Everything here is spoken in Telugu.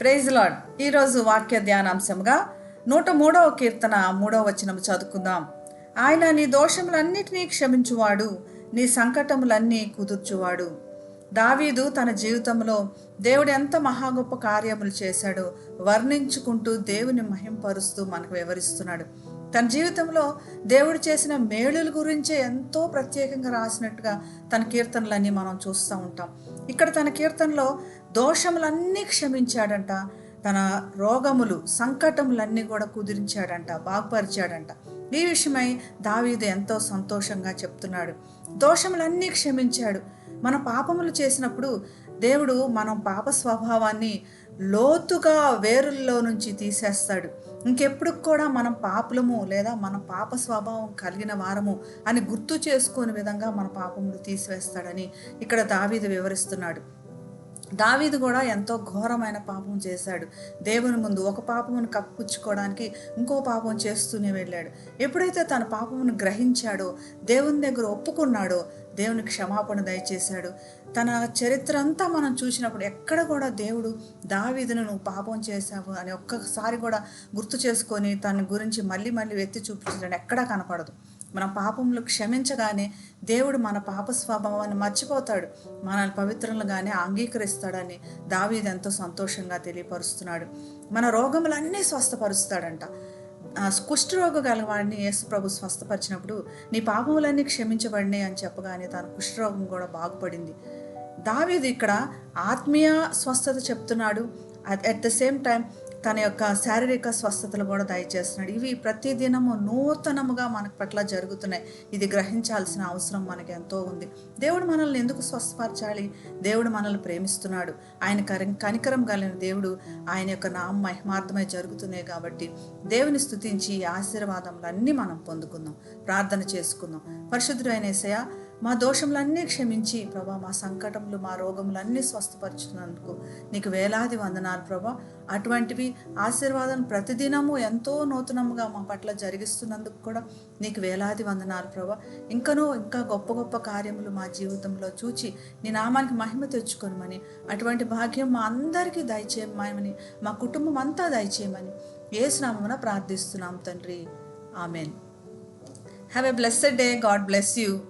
ప్రైజ్ లాడ్ ఈరోజు వాక్య ధ్యానాంశంగా నూట మూడవ కీర్తన మూడవ వచనం చదువుకుందాం. ఆయన నీ దోషములన్నిటినీ క్షమించువాడు నీ సంకటములన్నీ కుదుర్చువాడు. దావీదు తన జీవితంలో దేవుడు ఎంత మహా గొప్ప కార్యములు చేశాడో వర్ణించుకుంటూ దేవుని మహింపరుస్తూ మనకు వివరిస్తున్నాడు. తన జీవితంలో దేవుడు చేసిన మేలుల గురించే ఎంతో ప్రత్యేకంగా రాసినట్టుగా తన కీర్తనలన్నీ మనం చూస్తూ ఉంటాం. ఇక్కడ తన కీర్తనలో దోషములన్నీ క్షమించాడంట తన రోగములు సంకటములన్నీ కూడా కుదిరించాడంట బాగుపరిచాడంట. ఈ విషయమై దావీదు ఎంతో సంతోషంగా చెప్తున్నాడు. దోషములన్నీ క్షమించాడు. మన పాపములు చేసినప్పుడు దేవుడు మనం పాప స్వభావాన్ని లోతుగా వేరుల్లో నుంచి తీసేస్తాడు. ఇంకెప్పుడు కూడా మనం పాపులము లేదా మన పాప స్వభావం కలిగిన వారము అని గుర్తు చేసుకునే విధంగా మన పాపములు తీసివేస్తాడని ఇక్కడ దావీదు వివరిస్తున్నాడు. దావీదు కూడా ఎంతో ఘోరమైన పాపం చేశాడు. దేవుని ముందు ఒక పాపమును కప్పుచ్చుకోవడానికి ఇంకో పాపం చేస్తూనే వెళ్ళాడు. ఎప్పుడైతే తన పాపమును గ్రహించాడో దేవుని దగ్గర ఒప్పుకున్నాడో దేవుని క్షమాపణ దయచేశాడు. తన చరిత్ర అంతా మనం చూసినప్పుడు ఎక్కడ కూడా దేవుడు దావీదును నువ్వు పాపం చేశావు అని ఒక్కసారి కూడా గుర్తు చేసుకొని తన గురించి మళ్ళీ మళ్ళీ ఎత్తి చూపించడం ఎక్కడా కనపడదు. మన పాపములు క్షమించగానే దేవుడు మన పాప స్వభావాన్ని మర్చిపోతాడు. మనల్ని పవిత్రులుగానే అంగీకరిస్తాడని దావీది ఎంతో సంతోషంగా తెలియపరుస్తున్నాడు. మన రోగములన్నీ స్వస్థపరుస్తాడంట. కుష్ఠరోగ గలవాడిని యేసు ప్రభు స్వస్థపరిచినప్పుడు నీ పాపములన్నీ క్షమించబడినాయి అని చెప్పగానే తన కుష్ఠరోగం కూడా బాగుపడింది. దావీది ఇక్కడ ఆత్మీయ స్వస్థత చెప్తున్నాడు. అట్ ద సేమ్ టైం తన యొక్క శారీరక స్వస్థతలు కూడా దయచేస్తున్నాడు. ఇవి ప్రతి దినము నూతనముగా మనకు పట్ల జరుగుతున్నాయి. ఇది గ్రహించాల్సిన అవసరం మనకి ఎంతో ఉంది. దేవుడు మనల్ని ఎందుకు స్వస్థపరచాలి? దేవుడు మనల్ని ప్రేమిస్తున్నాడు. ఆయన కరి కనికరం కలిగిన దేవుడు ఆయన యొక్క నామ మహిమార్థమై జరుగుతున్నాయి కాబట్టి దేవుని స్థుతించి ఈ ఆశీర్వాదములన్నీ మనం పొందుకుందాం. ప్రార్థన చేసుకుందాం. పరిశుద్ధుడు అయిన మా దోషములన్నీ క్షమించి ప్రభా మా సంకటములు మా రోగములన్నీ స్వస్థపరుచున్నందుకు నీకు వేలాది వందనాలు ప్రభా. అటువంటివి ఆశీర్వాదం ప్రతిదినము ఎంతో నూతనముగా మా పట్ల జరిగిస్తున్నందుకు కూడా నీకు వేలాది వందనాలు ప్రభా. ఇంకనూ ఇంకా గొప్ప గొప్ప కార్యములు మా జీవితంలో చూచి నీ నామానికి మహిమ తెచ్చుకొనమని అటువంటి భాగ్యం మా అందరికీ దయచేయమని మా కుటుంబం అంతా దయచేయమని ఏసునామమున ప్రార్థిస్తున్నాం తండ్రి. Amen. Have a blessed day God bless you